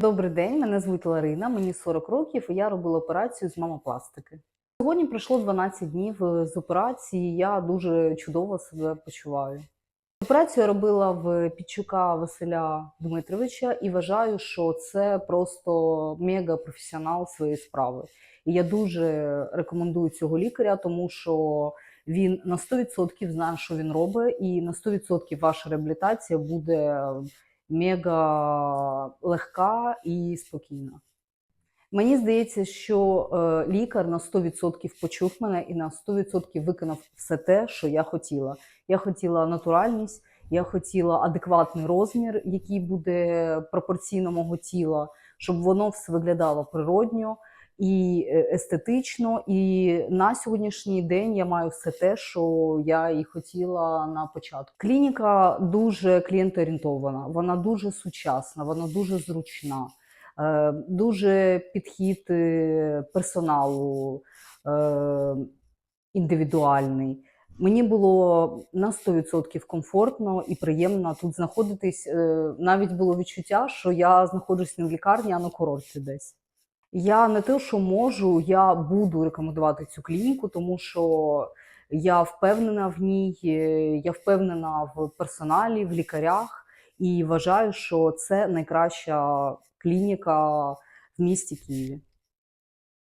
Добрий день, мене звуть Ларина, мені 40 років, і я робила операцію з мамопластики. Сьогодні пройшло 12 днів е, з операції. Я дуже чудово себе почуваю. Операцію я робила в Підчука Василя Дмитровича і вважаю, що це просто мега професіонал своєї справи. І я дуже рекомендую цього лікаря, тому що він на 100% знає, що він робить, і на 100% ваша реабілітація буде мега легка і спокійна. Мені здається, що е, лікар на 100% почув мене і на 100% виконав все те, що я хотіла. Я хотіла натуральність, я хотіла адекватний розмір, який буде пропорційно мого тіла, щоб воно все виглядало природньо і е, естетично. І на сьогоднішній день я маю все те, що я і хотіла на початку. Клініка дуже клієнтоорієнтована, вона дуже сучасна, вона дуже зручна. Е, Дуже підхід е, персоналу індивідуальний. Мені було на 100% комфортно і приємно тут знаходитись. Навіть було відчуття, що я знаходжусь не в лікарні, а на курорті десь. Я не те, що можу, я буду рекомендувати цю клініку, тому що я впевнена в ній, е, я впевнена в персоналі, в лікарях і вважаю, що це найкраща клініка в місті Києві.